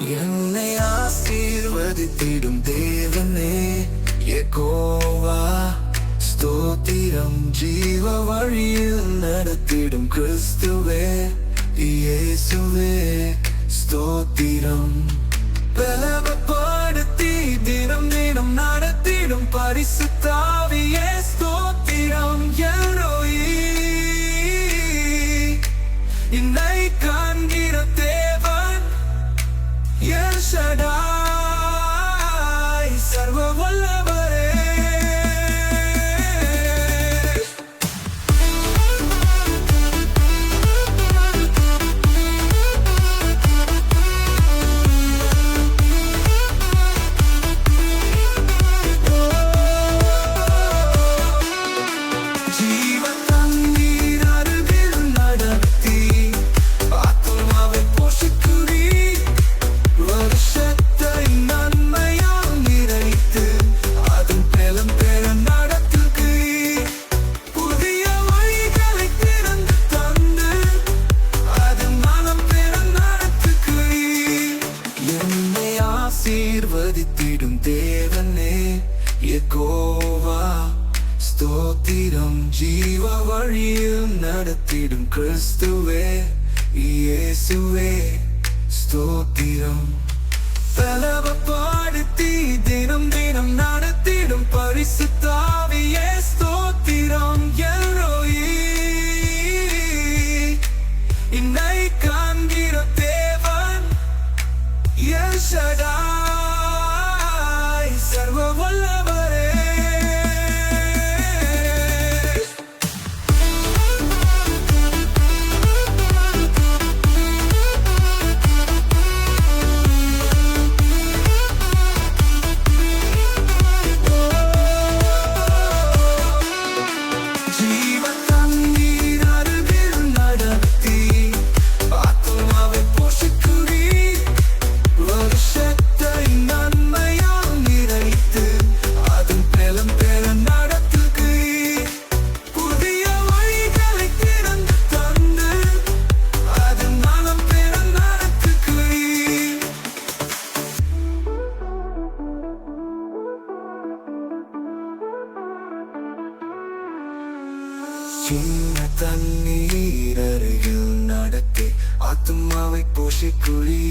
என்னை ஆசீர்வதித்திடும் தேவனே எகோவா ஸ்தோத்திரம். ஜீவ வழியில் நடத்திடும் கிறிஸ்துவே இயேசுவே ஸ்தோத்திரம். ஆசீர்வதித்திடும் தேவனே யெகோவா ஸ்தோத்திரம். ஜீவ வழியில் நடத்திடும் கிறிஸ்துவே இயேசுவே ஸ்தோத்திரம். சின்ன தண்ணீர் அருகில் நடத்தி ஆத்மாவை போஷிக்குறி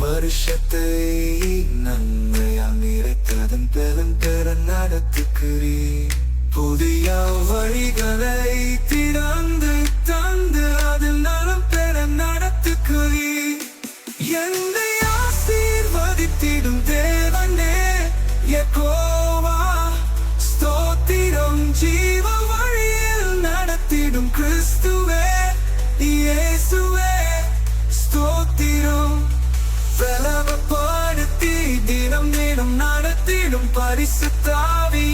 வருஷத்தை நன்மையால் நிறைத்ததன் பெரும் பெற நடத்துக்கிறீ புதிய வழி இயேசுவே ஸ்தோத்திரம். பலவப்படுத்தி தினம் தினம் நடத்திடும் பரிசுத்தாவி